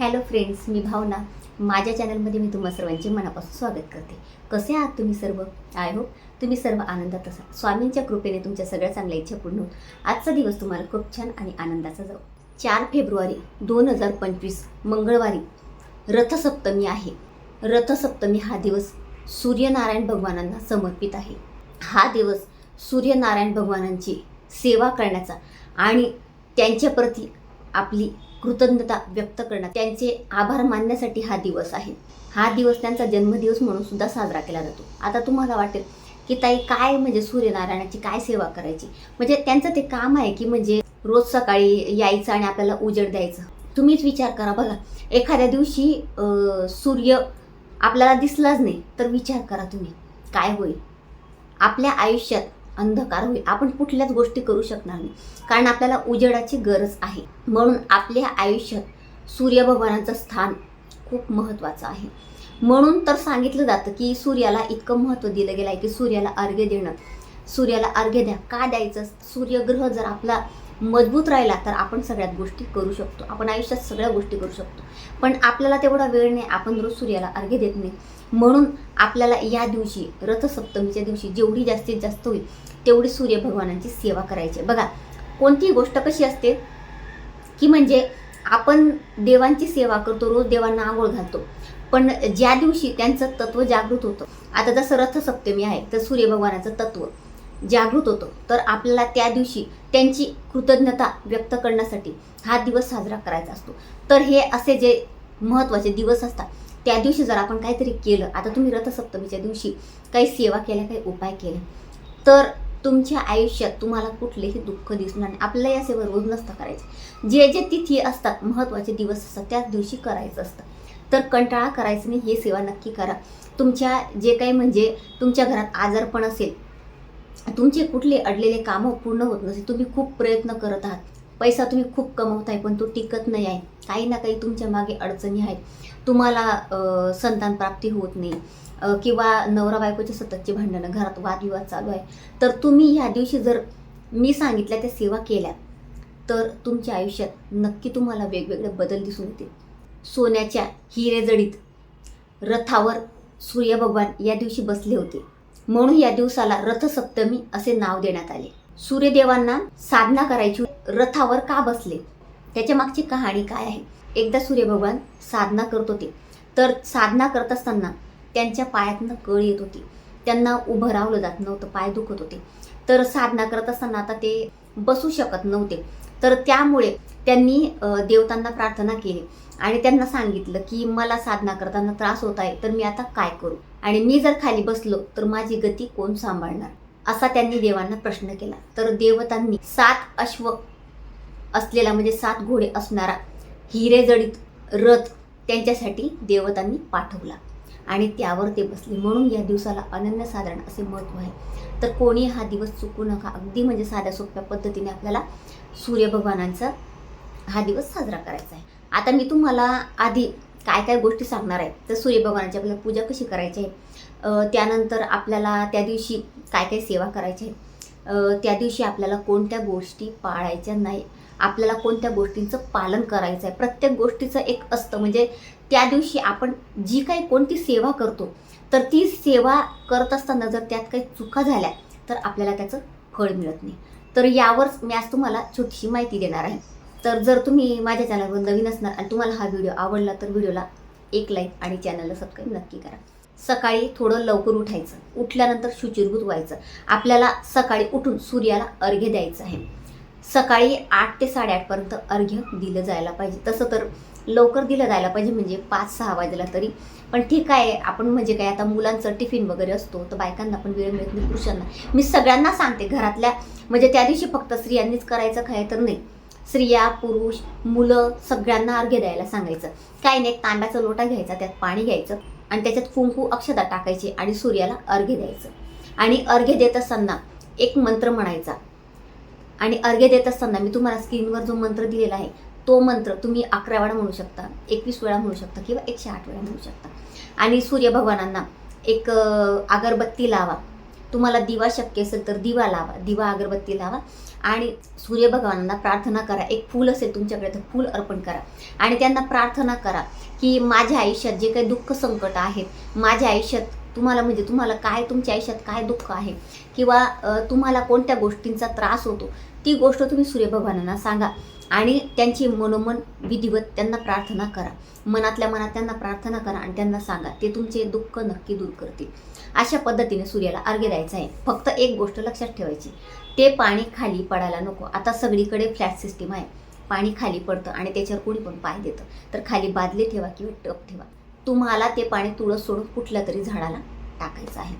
Hello friends मी भावना. माझ्या चॅनलमध्ये मी तुम्हा सर्वांचे मनापासून स्वागत करते. कसे आहात तुम्ही सर्व? आय होप तुम्ही सर्व आनंदात असाल. स्वामींच्या कृपेने तुमच्या सगळ्या चांगल्या इच्छा पूर्ण होत आजचा दिवस तुम्हाला खूप छान आणि आनंदाचा जाऊ चार फेब्रुवारी दोन हजार पंचवीस मंगळवारी रथसप्तमी आहे. रथसप्तमी हा दिवस सूर्यनारायण भगवानांना समर्पित आहे. हा दिवस सूर्यनारायण भगवानांची सेवा करण्याचा आणि त्यांच्याप्रती आपली कृतज्ञता व्यक्त करणं त्यांचे आभार मानण्यासाठी हा दिवस आहे. हा दिवस त्यांचा जन्मदिवस म्हणून सुद्धा साजरा केला जातो. आता तुम्हाला वाटेल की ताई काय म्हणजे सूर्यनारायणाची काय सेवा करायची? म्हणजे त्यांचं ते काम आहे की म्हणजे रोज सकाळी यायचं आणि आपल्याला उजेड द्यायचं. तुम्हीच विचार करा बघा. एखाद्या दिवशी सूर्य आपल्याला दिसलाच नाही तर विचार करा तुम्ही. काय होईल? आपल्या आयुष्यात अंधकार होईल. आपण कुठल्याच गोष्टी करू शकणार नाही. कारण आपल्याला उजेडाची गरज आहे. म्हणून आपल्या आयुष्यात सूर्यभगवानाचं स्थान खूप महत्त्वाचं आहे. म्हणून तर सांगितलं जातं की सूर्याला इतकं महत्त्व दिलं गेलं आहे की सूर्याला अर्घ्य देणं. सूर्याला अर्घ्य द्या. का द्यायचं? सूर्यग्रह जर आपला मजबूत राहिला तर आपण सगळ्यात गोष्टी करू शकतो. आपण आयुष्यात सगळ्या गोष्टी करू शकतो. पण आपल्याला तेवढा वेळ नाही. आपण रोज सूर्याला अर्घ्य देत नाही. म्हणून आपल्याला या दिवशी रथसप्तमीच्या दिवशी जेवढी जास्तीत जास्त होईल तेवढी सूर्यभगवानांची सेवा करायची. बघा कोणतीही गोष्ट कशी असते की म्हणजे आपण देवांची सेवा करतो रोज देवांना आंघोळ घालतो पण ज्या दिवशी त्यांचं तत्व जागृत होतं आता जसं रथसप्तमी आहे तर सूर्यभगवानाचं तत्व जागृत होतं तर आपल्याला त्या दिवशी त्यांची कृतज्ञता व्यक्त करण्यासाठी हा दिवस साजरा करायचा असतो. तर हे असे जे महत्त्वाचे दिवस असतात त्या दिवशी जर आपण काहीतरी केलं आता तुम्ही रथसप्तमीच्या दिवशी काही सेवा केल्या काही उपाय केले तर तुमच्या आयुष्यात तुम्हाला कुठलेही दुःख दिसणार नाही. आपल्याला या सेवा रोज नसतं करायचे. जे जे तिथी असतात महत्त्वाचे दिवस असतात त्याच दिवशी करायचं असतं. तर कंटाळा करायचं नाही हे सेवा नक्की करा. तुमच्या जे काही म्हणजे तुमच्या घरात आजारपण असेल तुमचे कुठले अडलेले कामं पूर्ण होत नसेल तुम्ही खूप प्रयत्न करत आहात. पैसा तुम्ही खूप कमवताय पण तो टिकत नाही आहे. काही ना काही तुमच्या मागे अडचणी आहेत. तुम्हाला संतान प्राप्ती होत नाही किंवा नवरा बायकोचे सततचे भांडणं घरात वादविवाद चालू आहे. तर तुम्ही ह्या दिवशी जर मी सांगितल्या त्या सेवा केल्या तर तुमच्या आयुष्यात नक्की तुम्हाला वेगवेगळे बदल दिसून येतील. सोन्याच्या हिरे जडीत रथावर सूर्यभगवान या दिवशी बसले होते. म्हणून या दिवसाला रथसप्तमी असे नाव देण्यात आले. सूर्यदेवांना साधना करायची रथावर का बसले? त्याच्या मागची कहाणी काय आहे? एकदा सूर्यभगवान साधना करत होते. तर साधना करत असताना त्यांच्या पायातनं कळ येत होती. त्यांना उभं रावलं जात नव्हतं पाय दुखत होते. तर साधना करत असताना आता ते बसू शकत नव्हते. तर त्यामुळे त्यांनी देवतांना प्रार्थना केली आणि त्यांना सांगितलं की मला साधना करताना त्रास होत आहे तर मी आता काय करू? आणि मी जर खाली बसलो तर माझी गती कोण सांभाळणार? असा त्यांनी देवांना प्रश्न केला. तर देवतांनी सात अश्व असलेला म्हणजे सात घोडे असणारा हिरे जडित रथ त्यांच्यासाठी देवतांनी पाठवला. आणि त्यावर ते बसले. म्हणून या दिवसाला अनन्यसाधारण असे महत्त्व आहे. तर कोणी हा दिवस चुकू नका. अगदी म्हणजे साध्या सोप्या पद्धतीने आपल्याला सूर्यभगवानांचा हा दिवस साजरा करायचा आहे. आता मी तुम्हाला आधी काय काय गोष्टी सांगणार आहे. तर सूर्यभगवानाची आपल्याला पूजा कशी करायची आहे? त्यानंतर आपल्याला त्या दिवशी काय काय सेवा करायची आहे? त्या दिवशी आपल्याला कोणत्या गोष्टी पाळायच्या नाही? आपल्याला कोणत्या गोष्टींचं पालन करायचं आहे? प्रत्येक गोष्टीचं एक असतं. म्हणजे त्या दिवशी आपण जी काही कोणती सेवा करतो तर ती सेवा करत असताना जर त्यात काही चुका झाल्या तर आपल्याला त्याचं फळ मिळत नाही. तर यावर मी आज तुम्हाला छोटीशी माहिती देणार आहे. तर जर तुम्ही माझ्या चॅनलवर नवीन असणार आणि तुम्हाला हा व्हिडिओ आवडला तर व्हिडिओला एक लाईक आणि चॅनलला सबस्क्राईब नक्की करा. सकाळी थोडं लवकर उठायचं. उठल्यानंतर शुचिरभूत व्हायचं. आपल्याला सकाळी उठून सूर्याला अर्घ्य द्यायचं आहे. सकाळी आठ ते साडेआठपर्यंत अर्घ्य दिलं जायला पाहिजे. तसं तर लवकर दिलं जायला पाहिजे म्हणजे पाच सहा वाजेला तरी. पण ठीक आहे आपण म्हणजे काय आता मुलांचं टिफिन वगैरे असतो तर बायकांना पण वेळ मिळत नाही पुरुषांना. मी सगळ्यांना सांगते घरातल्या म्हणजे त्या दिवशी फक्त स्त्रियांनीच करायचं काय तर नाही. स्त्रिया पुरुष मुलं सगळ्यांना अर्घ्य द्यायला सांगायचं. काय नाही एक तांब्याचा लोटा घ्यायचा त्यात पाणी घ्यायचं आणि त्याच्यात कुंकू अक्षता टाकायची आणि सूर्याला अर्घ्य द्यायचं. आणि अर्घ्य देत असताना एक मंत्र म्हणायचा आणि अर्घ्य देत असताना मी तुम्हाला स्क्रीनवर जो मंत्र दिलेला आहे तो मंत्र तुम्ही अकरा वेळा म्हणू शकता एकवीस वेळा म्हणू शकता किंवा एकशे आठ वेळा म्हणू शकता. आणि सूर्यभगवानांना एक अगरबत्ती लावा. तुम्हाला दिवा शक्य असेल तर दिवा लावा दिवा अगरबत्ती लावा. आणि सूर्य भगवानांना प्रार्थना करा एक फूल असेल तुमच्याकडे तर फूल अर्पण करा. आणि त्यांना प्रार्थना करा की माझ्या आयुष्यात जे काही दुःख संकट आहेत माझ्या आयुष्यात तुम्हाला म्हणजे तुम्हाला काय तुमच्या आयुष्यात काय दुःख आहे? किंवा तुम्हाला कोणत्या गोष्टींचा त्रास होतो? ती गोष्ट तुम्ही सूर्यभगवानांना सांगा आणि त्यांची मनोमन विधिवत त्यांना प्रार्थना करा. मनातल्या मनात त्यांना प्रार्थना करा आणि त्यांना सांगा. ते तुमचे दुःख नक्की दूर करतील. अशा पद्धतीने सूर्याला अर्घ्य द्यायचं आहे. फक्त एक गोष्ट लक्षात ठेवायची. ते पाणी खाली पडायला नको. आता सगळीकडे फ्लॅट सिस्टीम आहे. पाणी खाली पडतं आणि त्याच्यावर कोणी पण पाय देतं. तर खाली बादली ठेवा किंवा टप ठेवा. तुम्हाला ते पाणी तुळस सोडून कुठल्या तरी झाडाला टाकायचं आहे.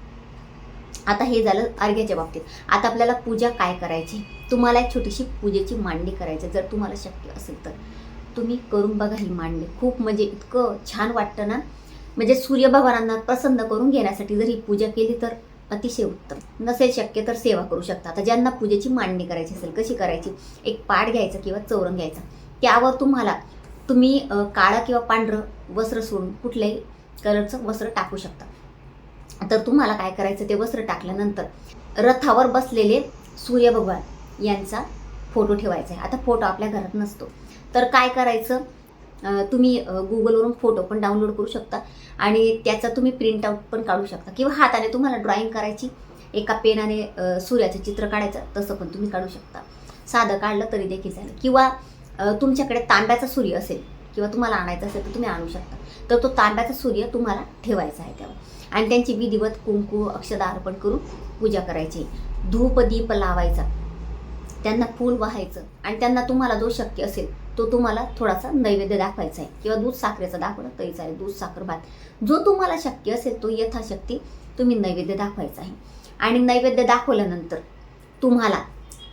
आता हे झालं अर्घ्याच्या बाबतीत. आता आपल्याला पूजा काय करायची? तुम्हाला एक छोटीशी पूजेची मांडणी करायची जर तुम्हाला शक्य असेल तर. तुम्ही करून बघा ही मांडणी. खूप म्हणजे इतकं छान वाटतं ना. म्हणजे सूर्यभगवानांना प्रसन्न करून घेण्यासाठी जर ही पूजा केली तर अतिशय उत्तम. नसेल शक्य तर सेवा करू शकता. आता ज्यांना पूजेची मांडणी करायची असेल कशी करायची? एक पाट घ्यायचं किंवा चौरंग घ्यायचा. त्यावर तुम्हाला तुम्ही काळं किंवा पांढरं वस्त्र सोडून कुठल्याही कलरचं वस्त्र टाकू शकता. तर तुम्हाला काय करायचं ते वस्त्र टाकल्यानंतर रथावर बसलेले सूर्य भगवान यांचा फोटो ठेवायचा आहे. आता फोटो आपल्या घरात नसतो. तर काय करायचं तुम्ही गुगलवरून फोटो पण डाउनलोड करू शकता आणि त्याचा तुम्ही प्रिंट आउट पण काढू शकता. किंवा हाताने तुम्हाला ड्रॉइंग करायची एका पेनाने सूर्याचं चित्र काढायचं तसं पण तुम्ही काढू शकता. साधं काढलं तरी देखील चालेल. किंवा तुमच्याकडे तांब्याचा सूर्य असेल किंवा तुम्हाला आणायचा असेल तर तुम्ही आणू शकता. तर तो तांब्याचा सूर्य तुम्हाला ठेवायचा आहे त्यावर. आणि त्यांची विधिवत कुंकू अक्षदा अर्पण करून पूजा करायची. धूप दीप लावायचा. त्यांना फूल वाहायचं. आणि त्यांना तुम्हाला जो शक्य असेल तो तुम्हाला थोडासा नैवेद्य दाखवायचा आहे. किंवा दूध साखरेचा दाखवलं तरी चालेल. दूध साखर भात. जो तुम्हाला शक्य असेल तो यथाशक्ती तुम्ही नैवेद्य दाखवायचा आहे. आणि नैवेद्य दाखवल्यानंतर तुम्हाला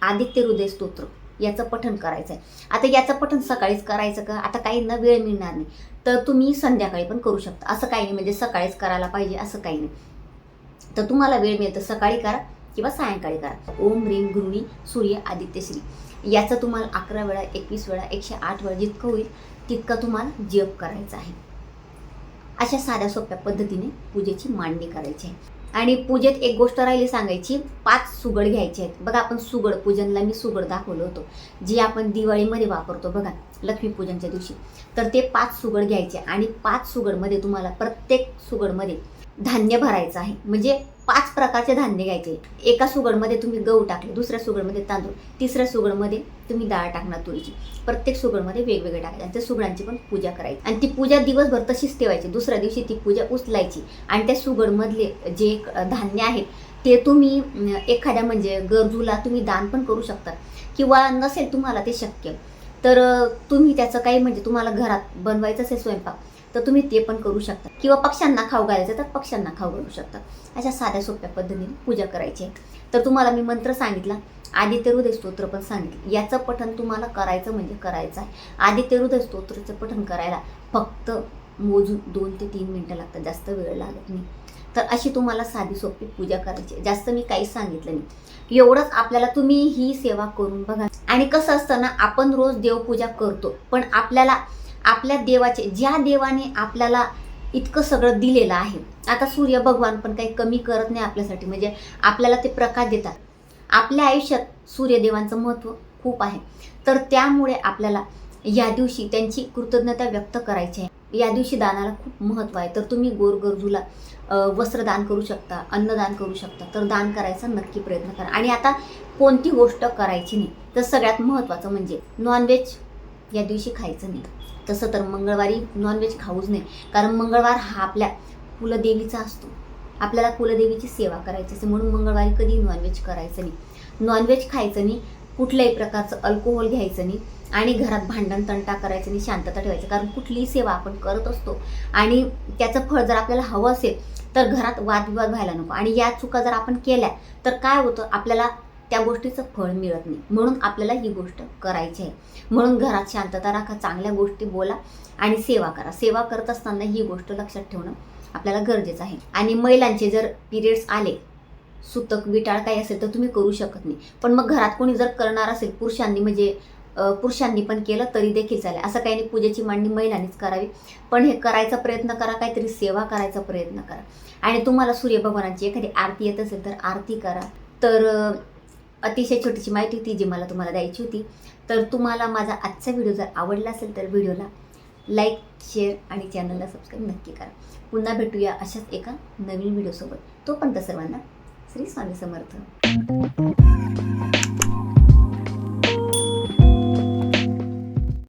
आदित्य हृदय स्तोत्र. याचं पठण करायचं आहे आता याचं पठण सकाळीच करायचं का? आता काहींना वेळ मिळणार नाही. तर तुम्ही संध्याकाळी पण करू शकता. असं काही नाही म्हणजे सकाळीच करायला पाहिजे असं काही नाही. तर तुम्हाला वेळ मिळेल तर सकाळी करा किंवा सायंकाळी करा. ओम ह्रीम गुरुणी सूर्य आदित्य श्री याचं तुम्हाला अकरा वेळा एकवीस वेळा एकशे आठ वेळा जितकं होईल तितका तुम्हाला जप करायचा आहे. अशा साध्या सोप्या पद्धतीने पूजेची मांडणी करायची आहे. आणि पूजेत एक गोष्ट राहिली सांगायची पाच सुगड घ्यायचे आहेत. बघा आपण सुगड पूजनला मी सुगड दाखवलं होतो जी आपण दिवाळीमध्ये वापरतो. बघा लक्ष्मीपूजनच्या दिवशी. तर ते पाच सुगड घ्यायचे आणि पाच सुगडमध्ये तुम्हाला प्रत्येक सुगडमध्ये धान्य भरायचं आहे. म्हणजे पाच प्रकारचे धान्य घ्यायचे. एका सुगडमध्ये तुम्ही गहू टाकले दुसऱ्या सुगडमध्ये तांदूळ तिसऱ्या सुगडमध्ये तुम्ही डाळ टाकणार तुरीची. प्रत्येक सुगडमध्ये वेगवेगळे टाकायचे आणि त्या सुगडांची पण पूजा करायची. आणि ती पूजा दिवसभर तशीच ठेवायची. दुसऱ्या दिवशी ती पूजा उचलायची. आणि त्या सुगडमधले जे धान्य आहेत ते तुम्ही एखाद्या म्हणजे गरजूला तुम्ही दान पण करू शकता. किंवा नसेल तुम्हाला ते शक्य तर तुम्ही त्याचं काही म्हणजे तुम्हाला घरात बनवायचं असेल स्वयंपाक तर तुम्ही ते पण करू शकता. किंवा पक्ष्यांना खाऊ घालायचं तर पक्ष्यांना खाऊ घालू शकता. अशा साध्या सोप्या पद्धतीने पूजा करायची. आहे तर तुम्हाला मी मंत्र सांगितला. आदित्य हृदय स्तोत्र पण सांगितलं. याचं पठण तुम्हाला करायचं म्हणजे करायचं आहे. आदित्य हृदय स्तोत्राचं पठण करायला फक्त मोजून दोन ते तीन मिनटं लागतात. जास्त वेळ लागत नाही. तर अशी तुम्हाला साधी सोपी पूजा करायची आहे. जास्त मी काहीच सांगितलं नाही. एवढंच आपल्याला तुम्ही ही सेवा करून बघा. आणि कसं असतं ना आपण रोज देवपूजा करतो. पण आपल्याला आपल्या देवाचे ज्या देवाने आपल्याला इतकं सगळं दिलेलं आहे आता सूर्य भगवान पण काही कमी करत नाही आपल्यासाठी. म्हणजे आपल्याला ते प्रकाश देतात. आपल्या आयुष्यात सूर्यदेवांचं महत्त्व खूप आहे. तर त्यामुळे आपल्याला या दिवशी त्यांची कृतज्ञता व्यक्त करायची आहे. या दिवशी दानाला खूप महत्त्व आहे. तर तुम्ही गोरगरजूला वस्त्रदान करू शकता अन्नदान करू शकता. तर दान करायचा नक्की प्रयत्न करा. आणि आता कोणती गोष्ट करायची नाही तर सगळ्यात महत्त्वाचं म्हणजे नॉनव्हेज या दिवशी खायचं नाही. तसं तर मंगळवारी नॉनव्हेज खाऊच नाही. कारण मंगळवार हा आपल्या कुलदेवीचा असतो. आपल्याला कुलदेवीची सेवा करायची असते. म्हणून मंगळवारी कधी नॉनव्हेज करायचं नाही. नॉनव्हेज खायचं नाही. कुठल्याही प्रकारचं अल्कोहोल घ्यायचं नाही. आणि घरात भांडण तंटा करायचं नाही. शांतता ठेवायचं. कारण कुठलीही सेवा आपण करत असतो. आणि त्याचं फळ जर आपल्याला हवं असेल तर घरात वादविवाद व्हायला नको. आणि या चुका जर आपण केल्या तर काय होतं? आपल्याला त्या गोष्टीचं फळ मिळत नाही. म्हणून आपल्याला ही गोष्ट करायची आहे. म्हणून घरात शांतता राखा चांगल्या गोष्टी बोला आणि सेवा करा. सेवा करत असताना ही गोष्ट लक्षात ठेवणं आपल्याला गरजेचं आहे. आणि महिलांचे जर पिरियड्स आले सुतक विटाळ काही असेल तर तुम्ही करू शकत नाही. पण मग घरात कोणी जर करणार असेल पुरुषांनी म्हणजे पुरुषांनी पण केलं तरी देखील चालेल. असं काही नाही पूजेची मांडणी महिलांनीच करावी. पण हे करायचा प्रयत्न करा काहीतरी सेवा करायचा प्रयत्न करा. आणि तुम्हाला सूर्य भगवानाची एखादी आरती येत असेल तर आरती करा. तर अतिशय छोटीशी माहिती होती जी मला तुम्हाला द्यायची होती. तर तुम्हाला माझा आजचा व्हिडिओ जर आवडला असेल तर व्हिडिओला लाईक शेअर आणि चॅनलला सबस्क्राईब नक्की करा. पुन्हा भेटूया अशाच एका नवीन व्हिडिओसोबत. तोपर्यंत सर्वांना श्री स्वामी समर्थ.